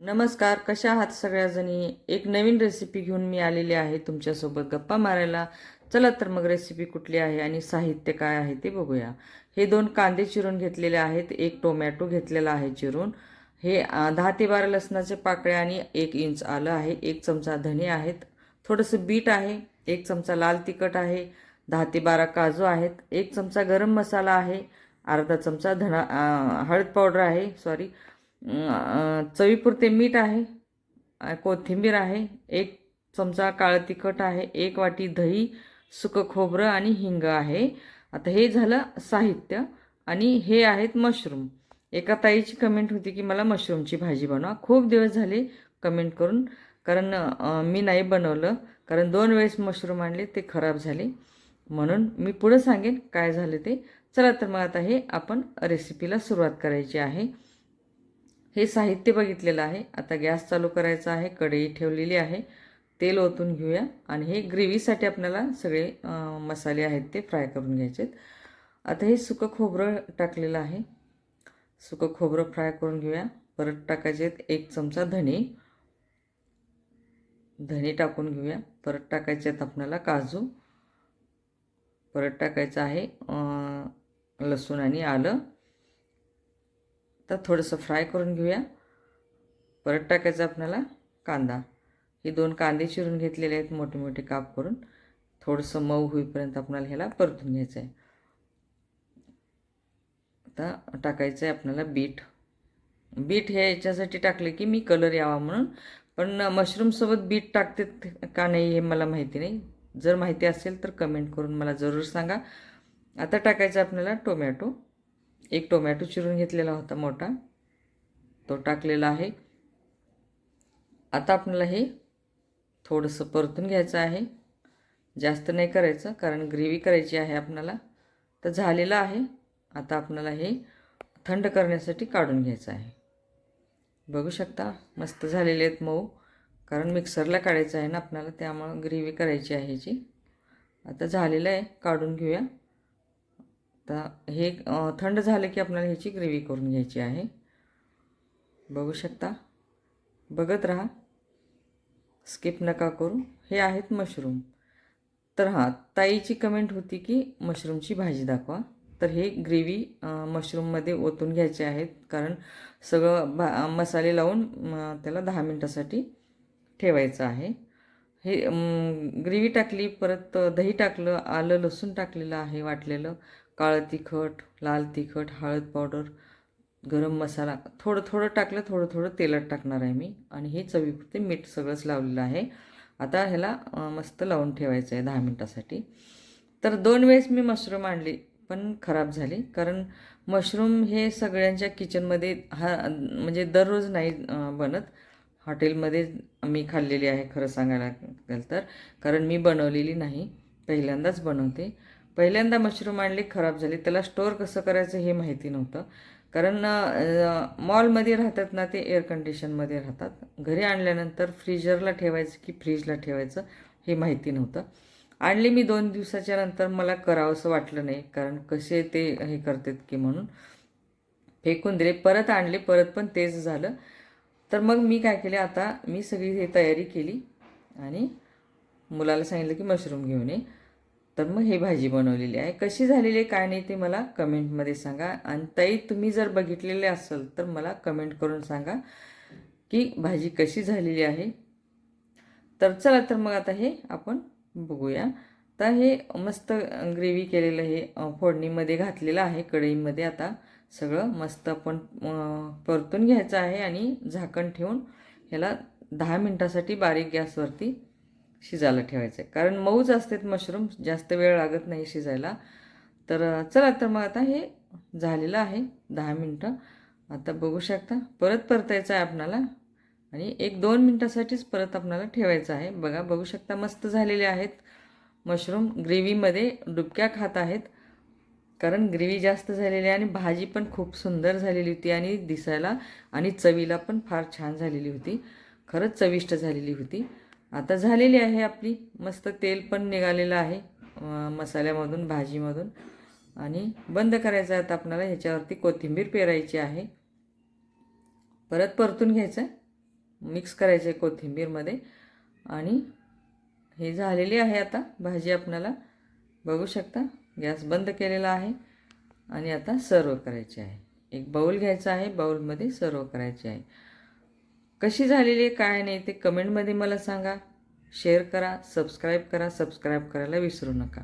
नमस्कार कशा आहात सगळ्याजणी? एक नवीन रेसिपी घेऊन मी आलेली आहे तुमच्यासोबत गप्पा मारायला. चला तर मग रेसिपी कुठली आहे आणि साहित्य काय आहे ते बघूया. हे दोन कांदे चिरून घेतलेले आहेत. एक टोमॅटो घेतलेला आहे चिरून. हे दहा ते बारा लसणाचे पाकळे आणि एक इंच आलं आहे. एक चमचा धने आहेत. थोडंसं बीट आहे. एक चमचा लाल तिखट आहे. दहा ते बारा काजू आहेत. एक चमचा गरम मसाला आहे. अर्धा चमचा धना हळद पावडर आहे. सॉरी चवीपुरते मीठ आहे कोथिंबीर आहे एक चमचा काळं तिखट आहे एक वाटी दही सुकं खोबरं आणि हिंग आहे. आता हे झालं साहित्य आणि हे आहेत मशरूम. एका ताईची कमेंट होती की मला मशरूमची भाजी बनवा. खूप दिवस झाले कमेंट करून कारण मी नाही बनवलं कारण दोन वेळेस मशरूम आणले ते खराब झाले. म्हणून मी पुढं सांगेन काय झालं ते. चला तर मग आता हे आपण रेसिपीला सुरुवात करायची आहे. हे साहित्य बघितलेलं आहे. आता गॅस चालू करायचा आहे. कढई ठेवलेली आहे. तेल ओतून घेऊया. आणि हे ग्रेव्हीसाठी आपल्याला सगळे मसाले आहेत ते फ्राय करून घ्यायचे आहेत आता हे सुकं खोबरं टाकलेलं आहे. सुकं खोबरं फ्राय करून घेऊया. परत टाकायचे आहेत एक चमचा धणे. धणे टाकून घेऊया. परत टाकायचे आहेत आपल्याला काजू. परत टाकायचं आहे लसूण आणि आलं. तर थोडंसं फ्राय करून घेऊया. परत टाकायचं आपल्याला कांदा. हे दोन कांदे चिरून घेतलेले आहेत मोठे मोठे काप करून. थोडंसं मऊ होईपर्यंत आपल्याला ह्याला परतून घ्यायचं आहे आता टाकायचं आहे आपल्याला बीट. बीट हे याच्यासाठी टाकले की मी कलर यावा म्हणून. पण मशरूमसोबत बीट टाकते का नाही हे मला माहिती नाही. जर माहिती असेल तर कमेंट करून मला जरूर सांगा. आता टाकायचं आपल्याला टोमॅटो. एक टोमॅटो चिरून घेतलेला होता मोठा. तो टाकलेला आहे. आता आपल्याला हे थोडंसं परतून घ्यायचं आहे. जास्त नाही करायचं कारण ग्रेव्ही करायची आहे आपल्याला. तर झालेलं आहे. आता आपल्याला हे थंड करण्यासाठी काढून घ्यायचं आहे. बघू शकता मस्त झालेले आहेत मऊ. कारण मिक्सरला काढायचं आहे ना आपल्याला त्यामुळं ग्रेव्ही करायची आहे ह्याची आता झालेलं आहे काढून घेऊया. आता हे थंड झालं की आपल्याला ह्याची ग्रेव्ही करून घ्यायची आहे. बघू शकता. बघत राहा. स्किप नका करू. हे आहेत मशरूम. तर हां ताईची कमेंट होती की मशरूमची भाजी दाखवा. तर हे ग्रेव्ही मशरूममध्ये ओतून घ्यायचे आहेत. कारण सगळं भा मसाले लावून त्याला दहा मिनटासाठी ठेवायचं आहे. हे ग्रेव्ही टाकली परत दही टाकलं आलं लसूण टाकलेलं आहे वाटलेलं. काळं तिखट लाल तिखट हळद पावडर गरम मसाला थोडं थोडं टाकलं थोडं थोडं तेलात टाकणार आहे मी. आणि हे चवीपुरते मीठ सगळंच लावलेलं आहे. आता ह्याला मस्त लावून ठेवायचं आहे दहा मिनटासाठी. तर दोन वेळेस मी मशरूम आणली पण खराब झाली. कारण मशरूम हे सगळ्यांच्या किचनमध्ये हा म्हणजे दररोज नाही बनत. हॉटेलमध्ये मी खाल्लेली आहे खरं सांगायला गेलं तर. कारण मी बनवलेली नाही. पहिल्यांदाच बनवते. पहिल्यांदा मशरूम आणले खराब झाले. त्याला स्टोअर कसं करायचं हे माहिती नव्हतं. कारण मॉलमध्ये राहतात ना ते एअर कंडिशनमध्ये राहतात. घरी आणल्यानंतर फ्रीजरला ठेवायचं की फ्रीजला ठेवायचं हे माहिती नव्हतं. आणले मी दोन दिवसाच्या नंतर मला करावंसं वाटलं नाही. कारण कसे ते हे करतात की म्हणून. फेकून दिले परत आणले परत पण तेच झालं. तर मग मी काय केले आता मी सगळी हे तयारी केली आणि मुलाला सांगितलं की मशरूम घेऊन ये. तर मग हे भाजी बनवलेली आहे. कशी झालेली आहे काय नाही ते मला कमेंटमध्ये सांगा. आणि ताई तुम्ही जर बघितलेले असेल तर मला कमेंट करून सांगा की भाजी कशी झालेली आहे. तर चला तर मग आता हे आपण बघूया. तर हे मस्त ग्रेव्ही केलेलं हे फोडणीमध्ये घातलेलं आहे कढईमध्ये. आता सगळं मस्त आपण परतून घ्यायचं आहे आणि झाकण ठेवून ह्याला दहा मिनटासाठी बारीक गॅसवरती शिजायला ठेवायचं आहे कारण मऊच असतात मशरूम जास्त वेळ लागत नाही शिजायला. तर चला तर मग आता हे झालेलं आहे दहा मिनटं. आता बघू शकता परत परतायचं आहे आपणाला. आणि एक दोन मिनटासाठीच परत आपणाला ठेवायचं आहे. बघा बघू शकता मस्त झालेले आहेत मशरूम. ग्रेव्हीमध्ये डुबक्या खात आहेत. कारण ग्रेव्ही जास्त झालेली आहे आणि भाजी पण खूप सुंदर झालेली होती आणि दिसायला आणि चवीला पण फार छान झालेली होती. खरंच चविष्ट झालेली होती. आता झालेली आहे आपली. मस्त तेल पण निघालेलं आहे मसाल्यामधून भाजीमधून. आणि बंद करायचं आहे आता आपल्याला ह्याच्यावरती कोथिंबीर पेरायची आहे. परत परतून घ्यायचं आहे. मिक्स करायचं आहे कोथिंबीरमध्ये. आणि हे झालेली आहे आता भाजी आपणाला. बघू शकता गॅस बंद केलेला आहे. आणि आता सर्व करायची आहे. एक बाऊल घ्यायचा आहे बाऊलमध्ये सर्व करायचे आहे. कशी झालेली आहे काय नाही ते कमेंटमध्ये मला सांगा. शेअर करा सबस्क्राईब करा सबस्क्राईब करायला विसरू नका.